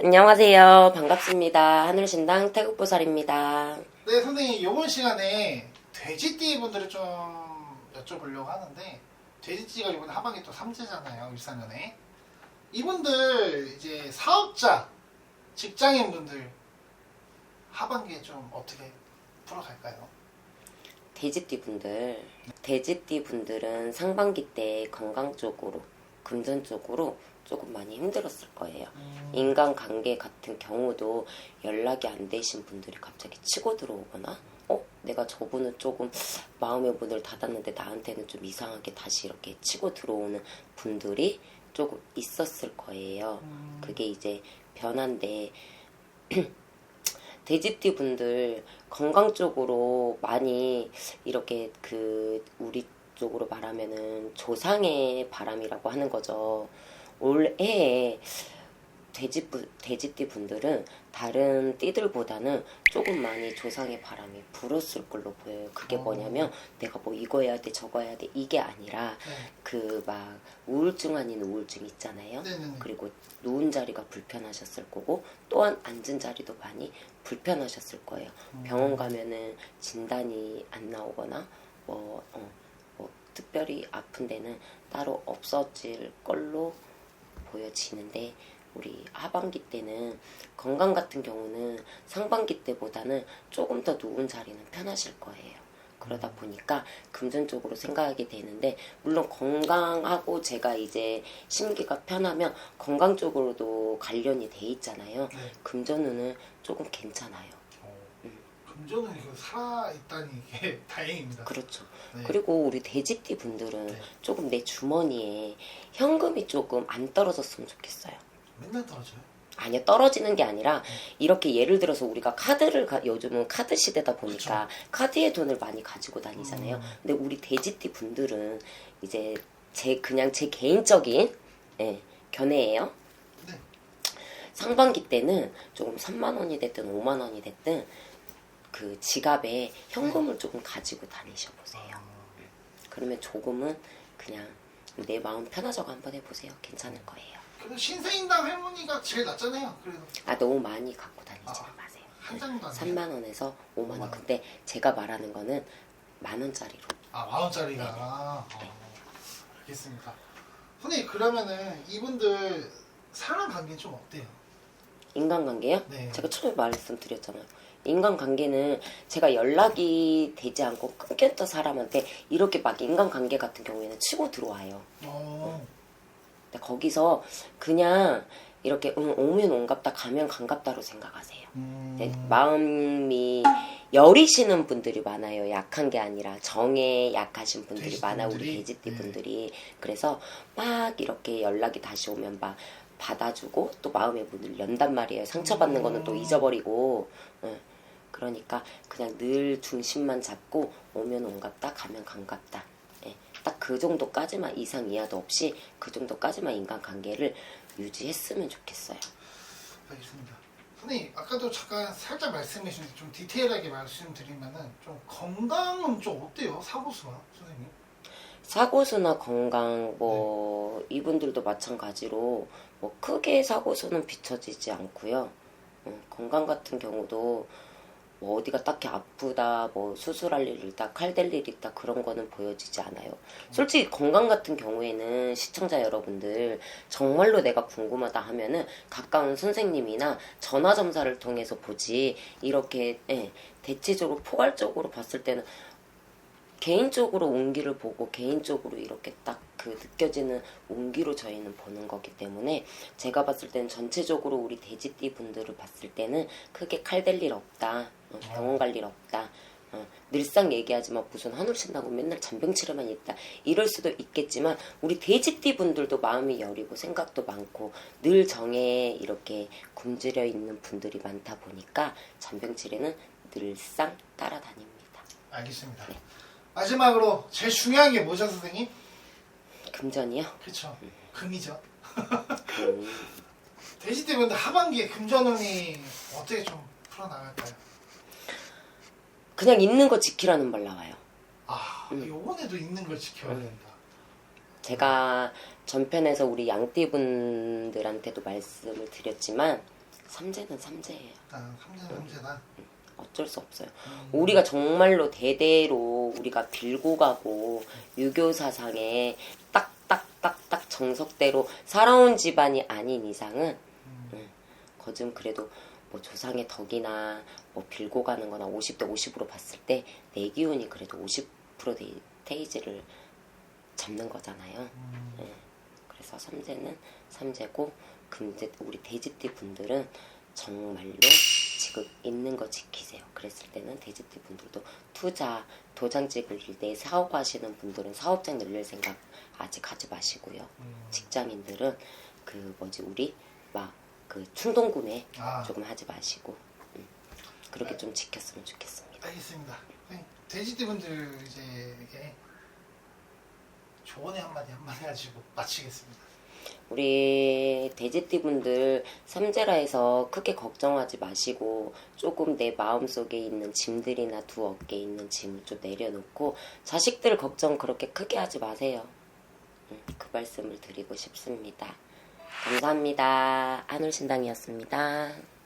안녕하세요. 반갑습니다. 하늘신당 태국보살입니다. 네, 선생님, 이번 시간에 돼지띠 분들을 좀 여쭤보려고 하는데, 돼지띠가 이번 하반기 또 3제잖아요, 일사년에. 이분들, 이제 사업자, 직장인 분들, 하반기에 좀 어떻게 풀어갈까요? 돼지띠 분들, 돼지띠 분들은 상반기 때 건강 쪽으로, 금전 쪽으로 조금 많이 힘들었을 거예요. 인간관계 같은 경우도 연락이 안 되신 분들이 갑자기 치고 들어오거나, 어? 내가 저분은 조금 마음의 문을 닫았는데 나한테는 좀 이상하게 다시 이렇게 치고 들어오는 분들이 조금 있었을 거예요. 음, 그게 이제 변화인데 돼지띠 분들 건강 쪽으로 많이 이렇게 그 우리 쪽으로 말하면은 조상의 바람이라고 하는 거죠. 올해 돼지 돼지띠 분들은 다른 띠들보다는 조금 많이 조상의 바람이 불었을 걸로 보여요. 그게 어. 뭐냐면 내가 뭐 이거 해야 돼 저거 해야 돼 이게 아니라 네. 그막 우울증 아닌 우울증 있잖아요. 네네네. 그리고 누운 자리가 불편하셨을 거고 또한 앉은 자리도 많이 불편하셨을 거예요. 음. 병원 가면은 진단이 안 나오거나 뭐, 어, 뭐 특별히 아픈 데는 따로 없어질 걸로 보여지는데 우리 하반기 때는 건강 같은 경우는 상반기 때보다는 조금 더 누운 자리는 편하실 거예요. 그러다 보니까 금전적으로 생각하게 되는데 물론 건강하고 제가 이제 심기가 편하면 건강 쪽으로도 관련이 돼 있잖아요. 네. 금전운은 조금 괜찮아요. 금전은 이거 살아있다니 이게 다행입니다. 그렇죠. 네. 그리고 우리 돼지띠 분들은 네. 조금 내 주머니에 현금이 조금 안 떨어졌으면 좋겠어요. 맨날 떨어져요. 아니요 떨어지는 게 아니라 이렇게 예를 들어서 우리가 카드를 가- 요즘은 카드 시대다 보니까 카드에 돈을 많이 가지고 다니잖아요. 음. 근데 우리 돼지띠 분들은 이제 제 그냥 제 개인적인 예, 견해예요. 네. 상반기 때는 조금 3만 원이 됐든 5만 원이 됐든 그 지갑에 현금을 조금 가지고 다니셔 보세요. 아, 그러면 조금은 그냥 내 마음 편하자고 한번 해보세요. 괜찮을 거예요. 그래도 신생인당 할머니가 제일 낫잖아요. 그래도 아 너무 많이 갖고 다니지는 아, 마세요. 한 장도 안 돼요. 3만 원에서 5만 오만 원. 원. 근데 제가 말하는 거는 만 원짜리로. 아, 만 원짜리가. 네. 아, 알겠습니다. 선생님, 그러면은 이분들 사람 관계는 좀 어때요? 인간관계요? 네. 제가 처음에 말씀드렸잖아요. 인간관계는 제가 연락이 되지 않고 끊겼던 사람한테 이렇게 막 인간관계 같은 경우에는 치고 들어와요. 어, 근데 거기서 그냥 이렇게 응, 오면 온갑다 가면 간갑다로 생각하세요. 음, 네, 마음이 여리시는 분들이 많아요. 약한 게 아니라 정에 약하신 분들이 많아 우리? 돼지띠 네. 분들이 그래서 막 이렇게 연락이 다시 오면 막 받아주고 또 마음의 문을 연단 말이에요. 상처받는 거는 또 음. 잊어버리고 응. 그러니까 그냥 늘 중심만 잡고 오면 온갑다 가면 간갑다. 예, 딱그 정도까지만 이상 이하도 없이 그 정도까지만 인간관계를 유지했으면 좋겠어요. 알겠습니다. 선생님, 아까도 잠깐 살짝 말씀해 주셨는데 좀 디테일하게 말씀드리면은 좀 건강은 좀 어때요? 사고수와 선생님? 사고수나 건강 뭐 이분들도 마찬가지로 뭐 크게 사고수는 비춰지지 않고요. 음, 건강 같은 경우도 뭐 어디가 딱히 아프다 뭐 수술할 일 있다 칼댈 일 있다 그런 거는 보여지지 않아요. 솔직히 건강 같은 경우에는 시청자 여러분들 정말로 내가 궁금하다 하면은 가까운 선생님이나 전화 점사를 통해서 보지 이렇게 예, 대체적으로 포괄적으로 봤을 때는 개인적으로 운기를 보고 개인적으로 이렇게 딱 그 느껴지는 운기로 저희는 보는 거기 때문에 제가 봤을 때는 전체적으로 우리 돼지띠 분들을 봤을 때는 크게 칼 댈 일 없다 어, 병원 갈 일 없다 어, 늘상 얘기하지만 무슨 한올 신다고 맨날 잔병치레만 있다 이럴 수도 있겠지만 우리 돼지띠 분들도 마음이 여리고 생각도 많고 늘 정에 이렇게 굶주려 있는 분들이 많다 보니까 잔병치레는 늘상 따라다닙니다. 알겠습니다. 네. 마지막으로 제일 중요한 게 뭐죠, 선생님? 금전이요? 그렇죠. 금이죠. 음, 돼지띠 분들 하반기에 금전운이 어떻게 좀 풀어나갈까요? 그냥 있는 거 지키라는 말 나와요. 아, 음. 요번에도 있는 걸 지켜야 음. 된다. 제가 전편에서 우리 양띠 분들한테도 말씀을 드렸지만 삼재는 삼재예요. 아, 삼재는 삼재다. 어쩔 수 없어요. 음. 우리가 정말로 대대로 우리가 빌고 가고 유교 사상에 딱딱딱딱 정석대로 살아온 집안이 아닌 이상은 음. 응, 거좀 그래도 뭐 조상의 덕이나 뭐 빌고 가는 거나 50대 50으로 봤을 때 내 기운이 그래도 50% 테이지를 잡는 거잖아요. 음. 예. 그래서 삼재는 삼재고 금재 우리 돼지띠 분들은 정말로 지금 있는 거 지키세요. 그랬을 때는 돼지띠 분들도 투자 도장 찍을 때 사업하시는 분들은 사업장 늘릴 생각 아직 하지 마시고요. 음. 직장인들은 그 뭐지 우리 막 그 충동 구매 아. 조금 하지 마시고 음. 그렇게 좀 지켰으면 좋겠습니다. 알겠습니다. 네, 돼지띠 분들 이제 조언의 한마디 한마디 가지고 마치겠습니다. 우리 돼지띠 분들 삼재라 해서 크게 걱정하지 마시고 조금 내 마음속에 있는 짐들이나 두 어깨에 있는 짐을 좀 내려놓고 자식들 걱정 그렇게 크게 하지 마세요. 음, 그 말씀을 드리고 싶습니다. 감사합니다. 한울신당이었습니다.